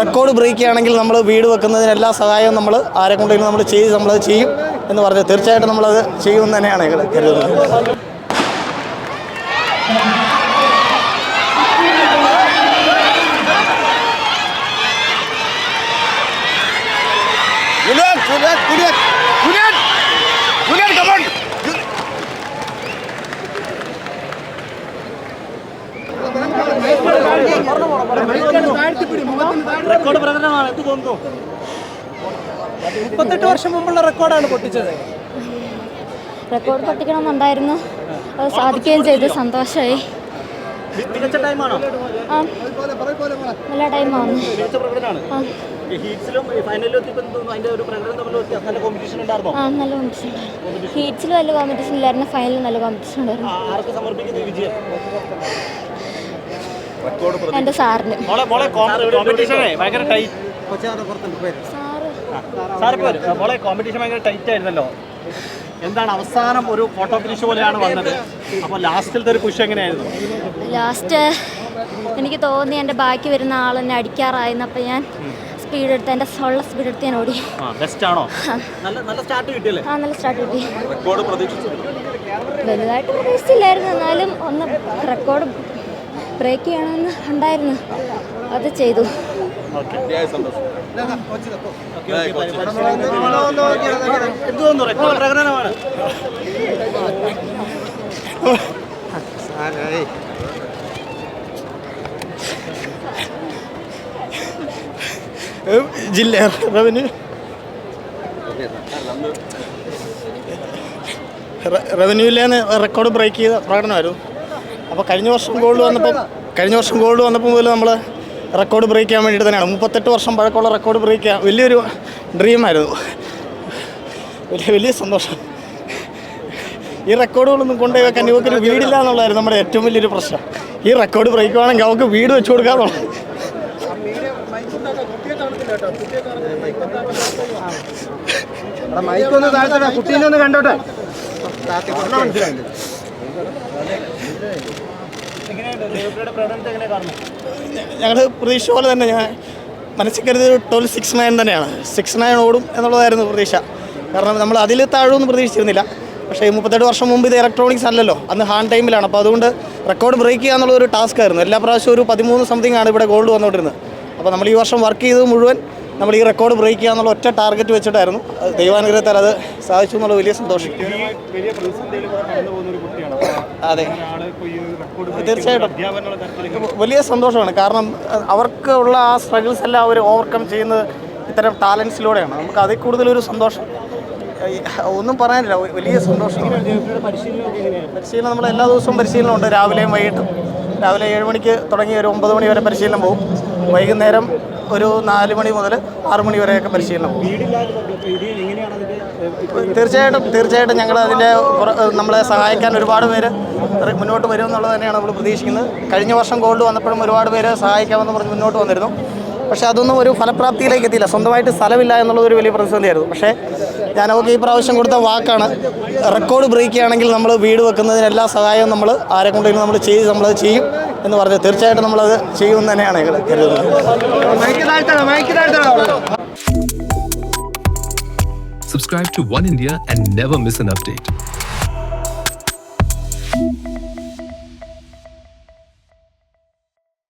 Record break ചെയ്യുകയാണെങ്കിൽ നമ്മൾ വീട് വെക്കുന്നതിന് എല്ലാ സഹായവും നമ്മൾ ആരെ കൊണ്ടെങ്കിലും നമ്മൾ ചെയ്ത് നമ്മളത് ചെയ്യും എന്ന് പറഞ്ഞു തീർച്ചയായിട്ടും നമ്മളത് ചെയ്യുമെന്ന് തന്നെയാണ് കരുതുന്നത്. റെക്കോർഡ് പ്രകടനമാണ്. എന്ത് തോന്നുന്നു? മുപ്പത്തെട്ട് വർഷം മുമ്പുള്ള റെക്കോർഡാണ് പൊട്ടിച്ചത്. റെക്കോർഡ് പൊട്ടിക്കണമെന്നുണ്ടായിരുന്നു. അത് സാധിക്കുകയും ചെയ്തു. സന്തോഷമായി. മികച്ച ടൈമാണോ? നല്ല ടൈമാണ്. മികച്ച പ്രകടനമാണ്. ഹീറ്റ്സിലും ഫൈനലിലും അതിന്റെ ഒരു പ്രകടനം തമ്മിൽ നല്ല കോമ്പറ്റീഷൻ ഉണ്ടായിരുന്നോ? ആ നല്ല കോമ്പറ്റീഷൻ ഉണ്ടായിരുന്നു. ഹീറ്റ്സിൽ നല്ല കോമ്പറ്റീഷൻ ഇല്ലായിരുന്നു. ഫൈനലിൽ നല്ല കോമ്പറ്റീഷൻ ഉണ്ടായിരുന്നു. ആർക്ക് സമർപ്പിക്കുന്ന വിജയം? എന്റെ സാറിന്. മോളെ ടൈറ്റ് കോമ്പറ്റീഷൻ ഭയങ്കര ആയിരുന്നല്ലോ. എന്താണ് അവസാനം ഒരു ഫോട്ടോ ഫിനിഷ് പോലെയാണ് വന്നത്? അപ്പോൾ ലാസ്റ്റിലത്തെ ഒരു പുഷ് എങ്ങനെയായിരുന്നു? ലാസ്റ്റ് എനിക്ക് തോന്നി എന്റെ ബാക്കി വരുന്ന ആൾ എന്നെ അടിക്കാറായിരുന്നു അപ്പം ഞാൻ സ്പീഡ് എടുത്ത് എന്റെ ഉള്ള സ്പീഡ് എടുത്ത് ഞാൻ ഓടി. ആ ബെസ്റ്റ് ആണോ? നല്ല നല്ല സ്റ്റാർട്ട് കിട്ടിയല്ലേ? ആ നല്ല സ്റ്റാർട്ട് കിട്ടി. റെക്കോർഡ് പ്രതീക്ഷിച്ചു വലുതായിട്ട് പ്രതീക്ഷിച്ചില്ലായിരുന്നു. എന്നാലും ഒന്ന് റെക്കോർഡ് ബ്രേക്ക് ചെയ്യണമെന്ന് ഉണ്ടായിരുന്നു. അത് ചെയ്തു. ജില്ല റവന്യൂ റവന്യൂവിലേന്ന് റെക്കോർഡ് ബ്രേക്ക് ചെയ്ത പ്രകടനമായിരുന്നു. അപ്പോൾ കഴിഞ്ഞ വർഷം ഗോൾഡ് വന്നപ്പോൾ കഴിഞ്ഞ വർഷം ഗോൾഡ് വന്നപ്പോൾ മുതൽ നമ്മൾ റെക്കോർഡ് ബ്രേക്ക് ചെയ്യാൻ വേണ്ടിയിട്ട് തന്നെയാണ് മുപ്പത്തെട്ട് വർഷം പഴക്കമുള്ള റെക്കോർഡ് ബ്രേക്ക് ചെയ്യാൻ വലിയൊരു ഡ്രീമായിരുന്നു വലിയ വലിയ സന്തോഷം ഈ റെക്കോർഡുകളൊന്നും കൊണ്ടുപോയി വെക്കാൻ ഇവക്കൊരു വീടില്ല എന്നുള്ളതായിരുന്നു നമ്മുടെ ഏറ്റവും വലിയൊരു പ്രശ്നം ഈ റെക്കോർഡ് ബ്രേക്ക് വേണമെങ്കിൽ അവൾക്ക് വീട് വെച്ച് കൊടുക്കാന്നുള്ളത് മൈക്കൊന്ന് താഴ്ത്തട്ടെ കുട്ടീനെ ഒന്ന് കണ്ടോട്ടെ എങ്ങനെയുണ്ട് ഞങ്ങൾ പ്രതീക്ഷ പോലെ തന്നെ ഞാൻ മനസ്സിൽ കരുതിയത് ട്വൽവ് സിക്സ് നയൻ തന്നെയാണ്. സിക്സ് നയൻ ഓടും എന്നുള്ളതായിരുന്നു പ്രതീക്ഷ. കാരണം നമ്മൾ അതിൽ താഴുമെന്ന് പ്രതീക്ഷിച്ചിരുന്നില്ല. പക്ഷേ മുപ്പത്തെട്ട് വർഷം മുമ്പ് ഇത് ഇലക്ട്രോണിക്സ് അല്ലല്ലോ. അന്ന് ഹാൻഡ് ടൈമിലാണ് അപ്പോൾ അതുകൊണ്ട് റെക്കോർഡ് ബ്രേക്ക് ചെയ്യുക എന്നുള്ള ഒരു ടാസ്ക് ആയിരുന്നു. എല്ലാ പ്രാവശ്യവും ഒരു പതിമൂന്ന് സംതിങ് ആണ് ഇവിടെ ഗോൾഡ് വന്നുകൊണ്ടിരുന്നത്. അപ്പോൾ നമ്മൾ ഈ വർഷം വർക്ക് ചെയ്തത് മുഴുവൻ നമ്മൾ ഈ റെക്കോർഡ് ബ്രേക്ക് ചെയ്യുക എന്നുള്ള ഒറ്റ ടാർഗറ്റ് വെച്ചിട്ടായിരുന്നു. ദൈവാനുഗ്രഹത്താൽ അത് സാധിച്ചു എന്നുള്ള വലിയ സന്തോഷം. ഒരു അതെ. തീർച്ചയായിട്ടും. വലിയ സന്തോഷമാണ്. കാരണം അവർക്ക് അവർക്കുള്ള ആ സ്ട്രഗിൾസ് എല്ലാം അവർ ഓവർകം ചെയ്യുന്നത് ഇത്തരം ടാലൻസിലൂടെയാണ് നമുക്ക് അതിൽ കൂടുതലൊരു സന്തോഷം. ഒന്നും പറയാനില്ല. വലിയ സന്തോഷം. പരിശീലനം നമ്മൾ എല്ലാ ദിവസവും പരിശീലനം ഉണ്ട് രാവിലെയും വൈകിട്ടും. രാവിലെ ഏഴ് മണിക്ക് തുടങ്ങി ഒരു ഒമ്പത് മണി വരെ പരിശീലനം പോകും. വൈകുന്നേരം ഒരു നാല് മണി മുതൽ ആറ് മണി വരെയൊക്കെ പരിശീലനം തീർച്ചയായിട്ടും തീർച്ചയായിട്ടും ഞങ്ങൾ അതിന്റെ നമ്മളെ സഹായിക്കാൻ ഒരുപാട് പേര് മുന്നോട്ട് വരും എന്നുള്ളത് തന്നെയാണ് നമ്മൾ പ്രതീക്ഷിക്കുന്നത്. കഴിഞ്ഞ വർഷം ഗോൾഡ് വന്നപ്പോഴും ഒരുപാട് പേര് സഹായിക്കാമെന്ന് പറഞ്ഞ് മുന്നോട്ട് വന്നിരുന്നു. പക്ഷേ അതൊന്നും ഒരു ഫലപ്രാപ്തിയിലേക്ക് എത്തിയില്ല. സ്വന്തമായിട്ട് സ്ഥലമില്ല എന്നുള്ളത് ഒരു വലിയ പ്രതിസന്ധിയായിരുന്നു. പക്ഷേ ഞാൻ അവർക്ക് ഈ പ്രാവശ്യം കൊടുത്ത വാക്കാണ് റെക്കോർഡ് ബ്രേക്ക് ആണെങ്കിൽ നമ്മൾ വീട് വെക്കുന്നതിന് എല്ലാ സഹായവും നമ്മൾ ആരെ കൊണ്ടെങ്കിലും നമ്മൾ ചെയ്ത് നമ്മളത് ചെയ്യും എന്ന് പറഞ്ഞ് തീർച്ചയായിട്ടും നമ്മളത് ചെയ്യുമെന്ന് തന്നെയാണ് subscribe to One India India never miss miss update.